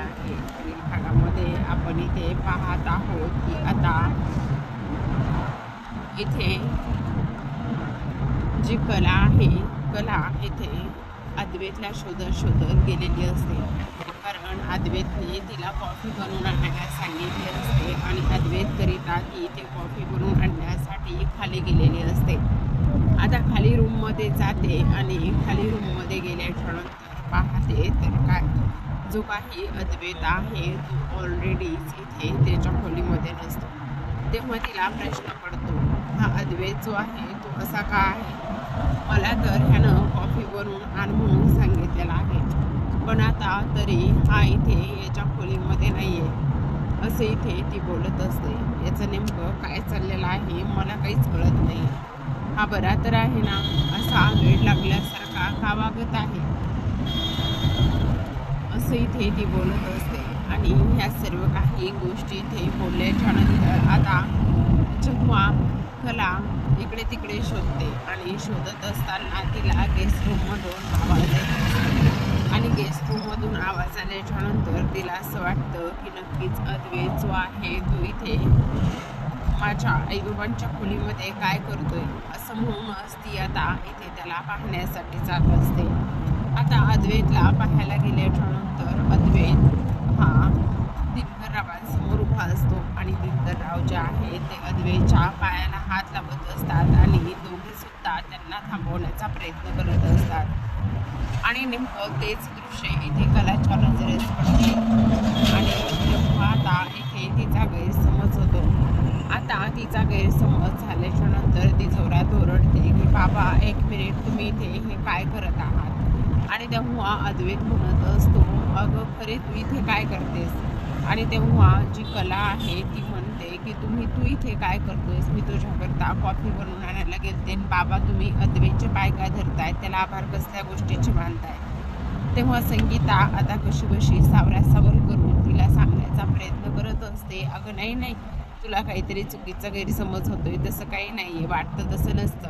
आहे. भागामध्ये आपण इथे पाहत आहोत की आता इथे जी कला आहे कला इथे अद्वैतला शोधत शोधत गेलेली असते. कारण अद्वैतने तिला कॉफी बनवून आणायला सांगितले असते आणि अद्वैतकरिता ती इथे कॉफी बनवून आणण्यासाठी खाली गेलेली असते. आता खाली रूममध्ये जाते आणि खाली रूममध्ये गेल्याच्यानंतर पाहते तर काय. जो काही अद्वैत आहे तो ऑलरेडीच इथे त्याच्या खोलीमध्ये नसतो. तेव्हा तिला प्रश्न पडतो हा अद्वैत जो आहे तो असा का आहे? मला तर ह्यानं कॉफीवरून बनवून आण म्हणून सांगितलेलं आहे. पण आता तरी हा इथे याच्या खोलीमध्ये नाही आहे असे इथे ती बोलत असते. याचं नेमकं काय चाललेलं आहे मला काहीच कळत नाही. हा बरा तर आहे ना? असा वेळ लागल्यासारखा का वागत आहे? असं इथे ती बोलत असते. आणि ह्या सर्व काही गोष्टी इथे बोलल्याच्या नंतर आता जेव्हा कला इकडे तिकडे शोधते आणि शोधत असताना तिला गेस्ट रूममधून आवाज येत आणि गेस्ट रूममधून आवाज आल्याच्यानंतर तिला असं वाटतं की नक्कीच अद्वे जो आहे तो इथे माझ्या आईबाबांच्या खोलीमध्ये काय करतोय असं म्हणूनच ती आता इथे त्याला पाहण्यासाठी जात असते. आता अद्वैतला पाहायला गेल्याच्यानंतर अद्वैत हा दिनकररावांसमोर उभा असतो आणि दिनकरराव जे आहे ते अद्वैतच्या पायाला हात लावत असतात आणि दोघे सुद्धा त्यांना थांबवण्याचा प्रयत्न करत असतात. आणि नेमकं तेच दृश्य इथे कलाच्या नजरेस पडते. आणि तेव्हा आता इथे तिचा गैरसमज होतो. आता तिचा गैरसमज झाल्याच्यानंतर ती जोरात ओरडते की बाबा एक मिनिट तुम्ही इथे हे काय करत आहात? आणि तेव्हा अद्वैत म्हणत असतो अगं खरे तू इथे काय करतेस? आणि तेव्हा जी कला आहे ती म्हणते की तुम्ही तू इथे काय करतोयस? मी तुझ्याकरता कॉफी बनवून आणायला गेलते. बाबा तुम्ही अद्वैतचे पाय काय धरताय? त्याला आभार कसल्या गोष्टीचे मानताय? तेव्हा संगीता आता कशी कशी सावरा सावर करून तिला सांगण्याचा प्रयत्न करत असते अगं नाही नाही. तुला काहीतरी चुकीचा गैरसमज होतोय. तसं काही नाही आहे वाटतं तसं नसतं.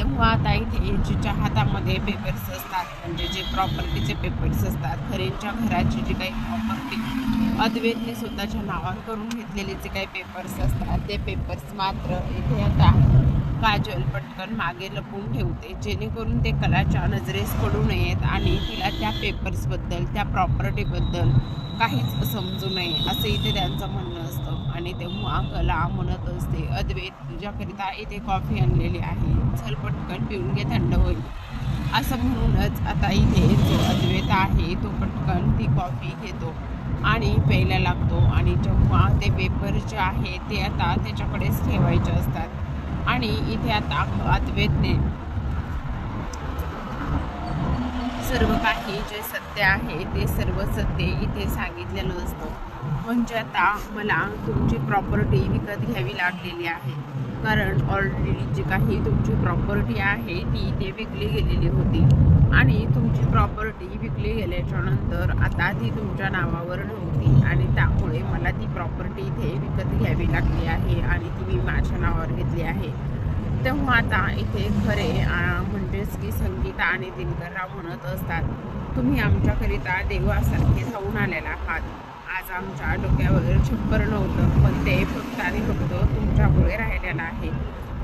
तेव्हा आता इथे जिच्या हातामध्ये पेपर्स असतात म्हणजे जे प्रॉपर्टीचे पेपर्स असतात खरेंच्या घराची जी काही प्रॉपर्टी अद्वेतने स्वतःच्या नावावर करून घेतलेले जे काही पेपर्स असतात ते पेपर्स मात्र इथे आता काजल पटकन मागे लपून ठेवते. जेणेकरून ते कलाच्या नजरेस पडू नयेत आणि तिला त्या पेपर्सबद्दल त्या प्रॉपर्टीबद्दल काहीच समजू नये असं इथे त्यांचं म्हणणं असतं. आणि तेव्हा कला म्हणत असते अद्वैत तुझ्याकरिता इथे कॉफी आणलेली आहे. चल पटकन पिऊन घे थंड होईल. असं म्हणूनच आता इथे जो अद्वैत आहे तो पटकन ती कॉफी घेतो आणि प्यायला लागतो. आणि जेव्हा ते पेपर जे आहे ते आता त्याच्याकडेच ठेवायचे असतात. आणि इथे आता अद्वैतने सर्व काही जे सत्य आहे ते सर्व सत्य इथे सांगितलेलं असतं. म्हणजे आता मला तुमची प्रॉपर्टी विकत घ्यावी लागलेली आहे. कारण ऑलरेडी जी काही तुमची प्रॉपर्टी आहे ती इथे विकली गेलेली होती. आणि तुमची प्रॉपर्टी विकली गेल्याच्यानंतर आता ती तुमच्या नावावर नव्हती. आणि त्यामुळे मला ती प्रॉपर्टी इथे विकत घ्यावी लागली आहे आणि ती मी माझ्या नावावर घेतली आहे. तेव्हा आता इथे खरे म्हणजेच की संगीता आणि दिनकरराव म्हणत असतात तुम्ही आमच्याकरिता देवासारखे धावून आलेला आहात. आज आमच्या डोक्यावर छप्पर नव्हतं पण ते फक्त आणि फक्त तुमच्यामुळे राहिलेलं आहे.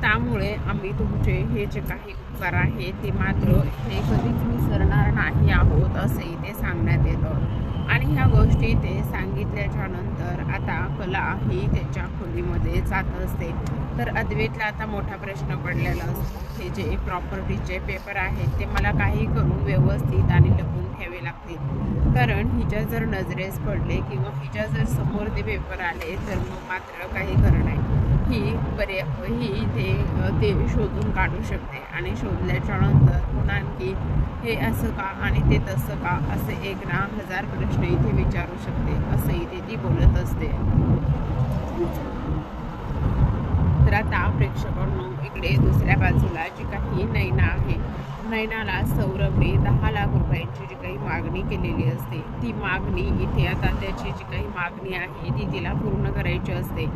त्यामुळे आम्ही तुमचे हे जे काही उपकार आहे ते मात्र हे कधीच विसरणार नाही आहोत असंही ते सांगण्यात येतं. आणि ह्या गोष्टी ते सांगितल्याच्या नंतर आता कला ही त्याच्या खोलीमध्ये जात असते. तर अद्वैतला आता मोठा प्रश्न पडलेला असतो. हे जे प्रॉपर्टीचे पेपर आहेत ते मला काही करून व्यवस्थित आणि लपून ठेवे लागतील. कारण हिच्या जर नजरेस पडले किंवा हिच्या जर समोर ते पेपर आले तर मग मात्र काही खरं नाही. ही बरे ही इथे ते शोधून काढू शकते आणि शोधल्याच्या नंतर पुन्हा आणखी हे असं का आणि ते तसं का असे एक ना हजार प्रश्न इथे विचारू शकते असं इथे ती बोलत असते. तर आता प्रेक्षकांनो इकडे दुसऱ्या बाजूला जी काही नैना आहे नैनाला सौरभने दहा लाख रुपयांची जी काही मागणी केलेली असते ती मागणी इथे आता त्याची जी काही मागणी आहे ती तिला पूर्ण करायची असते.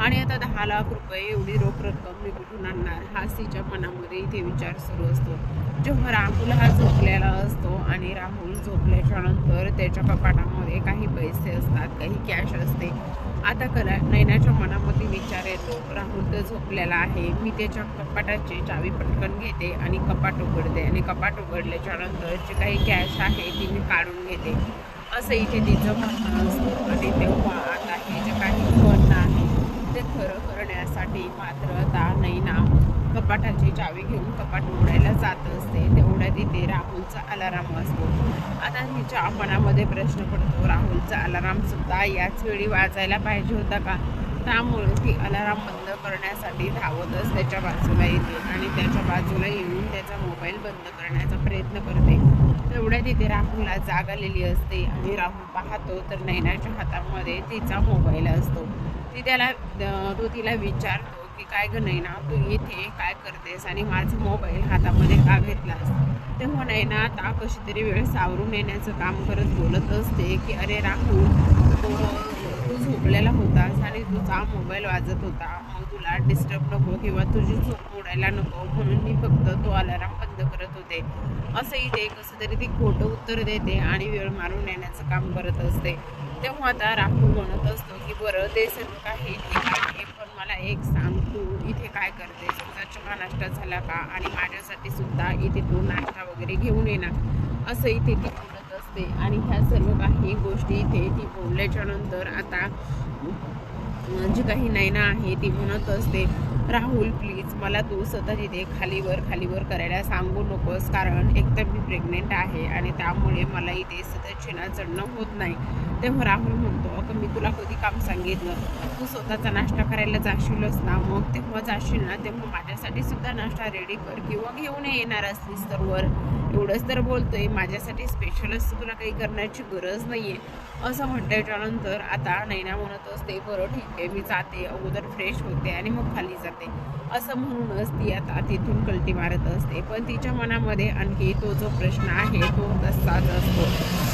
आणि आता दहा लाख रुपये एवढी रोख रक्कम मी कुठून आणणार? हा तिच्या मनामध्ये इथे विचार सुरू असतो. जेव्हा राहुल हा झोपलेला असतो आणि राहुल झोपल्याच्या नंतर त्याच्या कपाटामध्ये काही पैसे असतात काही कॅश असते. आता कला नैनाच्या मनामध्ये विचार येतो राहुल तर झोपलेला आहे. मी त्याच्या कपाटाची चावी पटकन घेते आणि कपाट उघडते आणि कपाट उघडल्याच्या नंतर जे काही कॅश आहे ती मी काढून घेते. असं इथे तिचं म्हणणं असतं. आणि ते आता हे जे काही म्हणणं आहे ते खरं करण्यासाठी मात्र आता नैना कपाटाची चावी घेऊन कपाट उघडायला जात असते. तेवढ्या तिथे राहुलचा अलाराम असतो आता तिच्या मनामध्ये प्रश्न पडतो राहुलचा अलाराम सुद्धा याच वेळी वाजायला पाहिजे होता का? त्यामुळे ती अलाराम बंद करण्यासाठी धावतच त्याच्या बाजूला येते आणि त्याच्या बाजूला येऊन त्याचा मोबाईल बंद करण्याचा प्रयत्न करते. तेवढ्या तिथे राहुलला जाग आलेली असते आणि राहुल पाहतो तर नैनाच्या हातामध्ये तिचा मोबाईल असतो. ती त्याला तो तिला विचारतो की काय गं नाही ना तू इथे काय करतेस आणि माझा मोबाईल हातामध्ये का घेतलास? तेव्हा ना आता कशी तरी वेळ सावरून येण्याचं काम करत बोलत असते की अरे राहुल तो तू झोपलेला होतास आणि तुझा मोबाईल वाजत होता. मग तुला डिस्टर्ब नको किंवा तुझी झोप उडायला नको म्हणून मी फक्त तो अलाराम बंद करत होते. असं इथे कसं तरी ती खोटं उत्तर देते आणि वेळ मारून येण्याचं काम करत असते. तेव्हा आता राहुल म्हणत असतो की बरं ते सर्व काही ठीक आहे पण मला एक सांग तू इथे काय करते तुझा चहा नाश्ता झाला का? आणि माझ्यासाठी सुद्धा इथे तू नाश्ता वगैरे घेऊन येणार. असं इथे ती बोलत असते. आणि ह्या सर्व काही गोष्टी इथे ती बोलल्याच्या नंतर आता जी काही नैना आहे ती म्हणत असते राहुल प्लीज मला तू सतत इथे खालीवर खालीवर करायला सांगू नकोस कारण एकतर मी प्रेग्नेंट आहे आणि त्यामुळे मला इथे सतत शिना चढणं होत नाही. तेव्हा राहुल म्हणतो अगं मी तुला कधी काम सांगितलं? तू स्वतःचा नाश्ता करायला जाशीलच ना. मग तेव्हा जाशील ना तेव्हा माझ्यासाठी सुद्धा नाश्ता रेडी कर किंवा घेऊन येणार असलीस तर वर. एवढंच तर बोलतोय. माझ्यासाठी स्पेशलच तुला काही करण्याची गरज नाही आहे असं म्हटल्याच्या आता नैना म्हणत असते बरं ठीक आहे मी जाते. अगोदर फ्रेश होते आणि मग खाली जाते असं म्हणूनच ती आता तिथून कल्टी मारत असते. पण तिच्या मनामध्ये आणखी तो जो प्रश्न आहे तो तसाच असतो.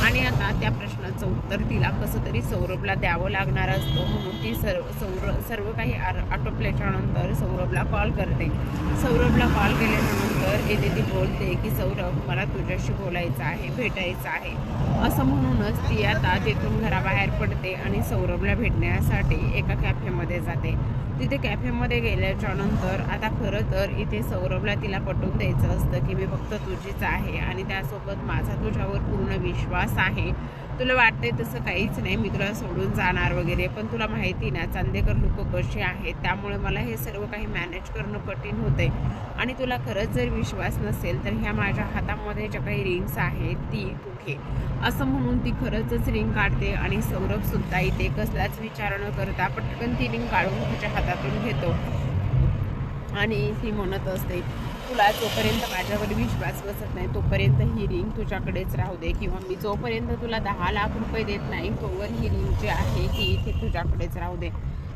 आणि आता त्या प्रश्नाचं उत्तर तिला कसं तरी सौरभला द्यावं लागणार असतो म्हणून ती सर्व सौर सर्व काही आर आटोपल्याच्या नंतर सौरभला कॉल करते. सौरभला कॉल केल्यानंतर येथे ती बोलते की सौरभ मला तुझ्याशी बोलायचं आहे भेटायचं आहे. असं म्हणूनच ती आता तिथून घराबाहेर पडते आणि सौरभला भेटण्यासाठी एका कॅफेमध्ये जाते. तिथे कॅफेमध्ये गेल्या त्याच्यानंतर आता खरं तर इथे सौरभला तिला पटवून द्यायचं असतं की मी फक्त तुझीच आहे आणि त्यासोबत माझा तुझ्यावर पूर्ण विश्वास आहे. तुला वाटते तसं काहीच नाही मी तुला सोडून जाणार वगैरे पण तुला माहिती ना चांदेकर लोक कसे आहेत त्यामुळे मला हे सर्व काही मॅनेज करणं कठीण होतंय. आणि तुला खरंच जर विश्वास नसेल तर ह्या माझ्या हातामध्ये ज्या काही रिंग्स आहेत ती तू घे. असं म्हणून ती खरंचच रिंग काढते आणि सौरभ सुद्धा इथे कसलाच विचार न करता पटकन ती रिंग काढून तिच्या हातातून घेतो. आणि ती म्हणत असते तुला जोपर्यंत माझ्यावर विश्वास बसत नाही तोपर्यंत ही रिंग तुझ्याकडेच राहू दे किंवा मी जोपर्यंत तुला दहा लाख रुपये देत नाही तोवर ही रिंग जी आहे ती इथे तुझ्याकडेच राहू दे.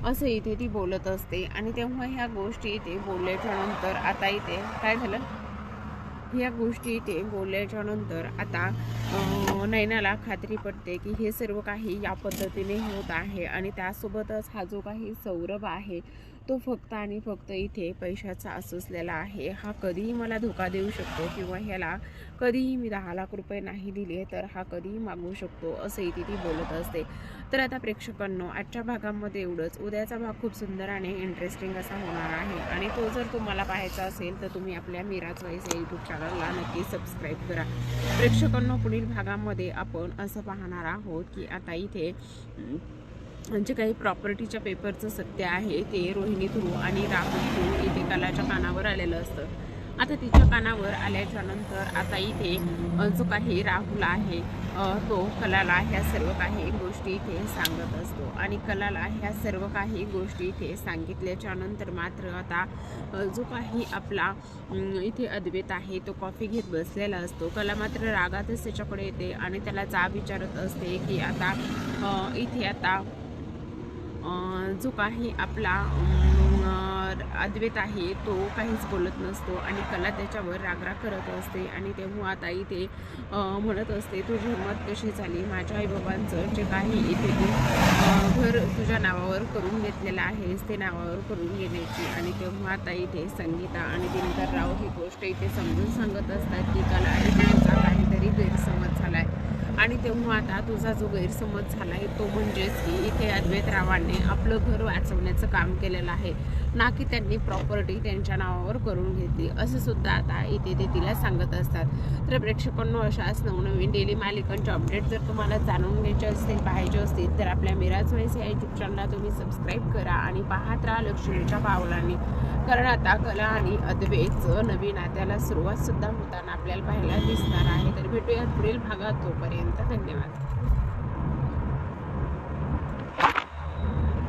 असं इथे ती बोलत असते आणि तेव्हा ह्या गोष्टी इथे बोलल्याच्या नंतर आता इथे काय झालं? ह्या गोष्टी इथे बोलल्याच्या नंतर आता नैनाला खात्री पडते की हे सर्व काही या पद्धतीने होत आहे आणि त्यासोबतच हा जो काही सौरभ आहे तो फक्त आणि फक्त इथे पैशाचा असुसलेला आहे. हा कधीही मला धोका देऊ शकतो किंवा ह्याला कधीही मी दहा लाख रुपये नाही दिले तर हा कधीही मागू शकतो असंही इथे ती बोलत असते. तर आता प्रेक्षकांनो आजच्या भागामध्ये एवढंच. उद्याचा भाग खूप सुंदर आणि इंटरेस्टिंग असा होणार आहे. आणि तो जर तुम्हाला पाहायचा असेल तर तुम्ही आपल्या मीराज वाईस या यूट्यूब चॅनलला नक्की सबस्क्राईब करा. प्रेक्षकांनो पुढील भागामध्ये आपण असं पाहणार आहोत की आता इथे जे काही प्रॉपर्टीच्या पेपरचं सत्य आहे ते रोहिणी थ्रू आणि राहुल थ्रू इथे कलाच्या कानावर आलेलं असतं. आता तिच्या कानावर आल्याच्यानंतर आता इथे जो काही राहुल आहे तो कलाला ह्या सर्व काही गोष्टी इथे सांगत असतो. आणि कलाला ह्या सर्व काही गोष्टी इथे सांगितल्याच्या नंतर मात्र आता जो काही आपला इथे अद्वैत आहे तो कॉफी घेत बसलेला असतो. कला मात्र रागातच त्याच्याकडे येते आणि त्याला जा विचारत असते की आता इथे आता जो काही आपला अद्वैत आहे तो काहीच बोलत नसतो आणि कला त्याच्यावर रागराग करत असते आणि तेव्हा ताई ते म्हणत असते तुझी हिंमत कशी झाली? माझ्या आईबाबांचं जे काही इथे तू घर तुझ्या नावावर करून घेतलेलं आहेस ते नावावर करून घेण्याची. आणि तेव्हा ताई इथे संगीता आणि दिनकरराव ही गोष्ट इथे समजून सांगत असतात की कला आणि काहीतरी गैरसमज झाला आहे आणि तेव्हा आता तुझा जो गैरसमज झाला आहे तो म्हणजेच की इथे अद्वैतरावांनी आपलं घर वाचवण्याचं काम केलेलं आहे. ना की त्यांनी प्रॉपर्टी त्यांच्या नावावर करून घेतली. असं सुद्धा आता इथे ते तिला सांगत असतात. तर प्रेक्षकांनो अशाच नवनवीन डेली मालिकांचे अपडेट जर तुम्हाला जाणून घ्यायचे असतील पाहायचे असतील तर आपल्या मिराज वैस या यूट्यूब चॅनलला तुम्ही सबस्क्राईब करा आणि पाहत राहा लक्ष्मीच्या पावलांनी कारण आता कला आणि अद्वैतचं नवीन नात्याला सुरुवात सुद्धा होताना आपल्याला पाहायला दिसणार आहे. तर भेटूया पुढील भागात. तोपर्यंत Rất là.